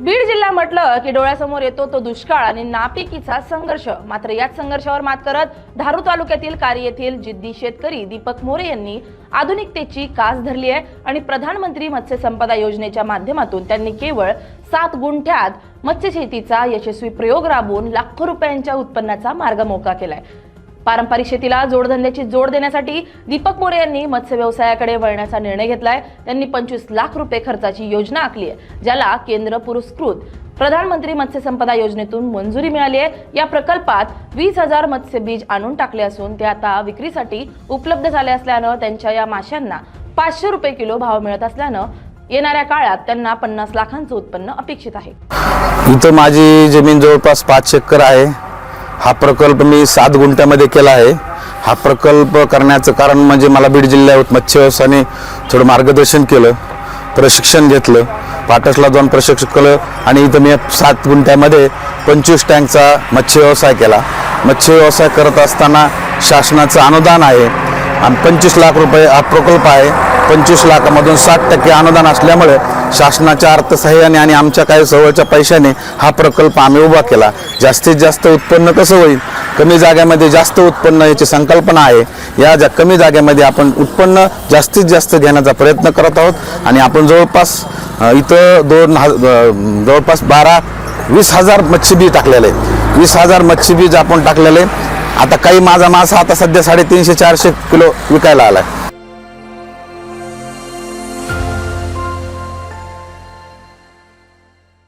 बीड जिल्हा म्हटलं की डोळ्यासमोर येतो तो दुष्काळ आणि नापिकीचा संघर्ष. मात्र याच संघर्षावर मात करत धारू तालुक्यातील कार्य येथील जिद्दी शेतकरी दीपक मोरे यांनी आधुनिकतेची कास धरली आहे आणि प्रधानमंत्री मत्स्य संपदा योजनेच्या माध्यमातून त्यांनी केवळ सात गुंठ्यात मत्स्यशेतीचा यशस्वी प्रयोग राबवून लाखो रुपयांच्या उत्पन्नाचा मार्ग मोकळा केलाय. पारंपरिक शेतीला जोडधंद्याची जोड देण्यासाठी दीपक मोरे यांनी मत्स्य व्यवसायाकडे वळण्याचा निर्णय घेतलाय. त्यांनी पंचवीस लाख रुपये खर्चाची योजना आखली आहे ज्याला केंद्र पुरस्कृत. प्रधानमंत्री मत्स्य संपदा योजनेतून मंजुरी मिळाली आहे. या प्रकल्पात वीस हजार मत्स्य बीज आणून टाकले असून ते आता विक्रीसाठी उपलब्ध झाले असल्यानं त्यांच्या या माशांना पाचशे रुपये किलो भाव मिळत असल्यानं येणाऱ्या काळात त्यांना पन्नास लाखांचं उत्पन्न अपेक्षित आहे. इथं माझी जमीन जवळपास पाच एकर आहे. हा प्रकल्प मी सात गुंठ्यामध्ये केला आहे. हा प्रकल्प करण्याचं कारण म्हणजे मला बीड जिल्ह्यात मत्स्य व्यवसायाने थोडं मार्गदर्शन केलं प्रशिक्षण घेतलं पाटसला जाऊन प्रशिक्षक केलं आणि इथं मी सात गुंठ्यामध्ये पंचवीस टँकचा मत्स्य व्यवसाय केला. मत्स्य व्यवसाय करत असताना शासनाचं अनुदान आहे आणि पंचवीस लाख रुपये हा प्रकल्प आहे. पंचवीस लाखामधून साठ टक्के अनुदान असल्यामुळे शासनाच्या अर्थसहाय्याने आणि आमच्या काही जवळच्या पैशाने हा प्रकल्प आम्ही उभा केला. जास्तीत जास्त उत्पन्न कसं होईल? कमी जाग्यामध्ये जास्त उत्पन्न याची संकल्पना आहे. या जा कमी जाग्यामध्ये आपण उत्पन्न जास्तीत जास्त घेण्याचा प्रयत्न करत आहोत आणि आपण जवळपास इथं दोन हा जवळपास बारा वीस हजार मच्छीबी टाकलेले आहेत. वीस हजार मच्छीबीज आपण टाकलेले आता काही माझा मासा आता सध्या साडेतीनशे चारशे किलो विकायला आला आहे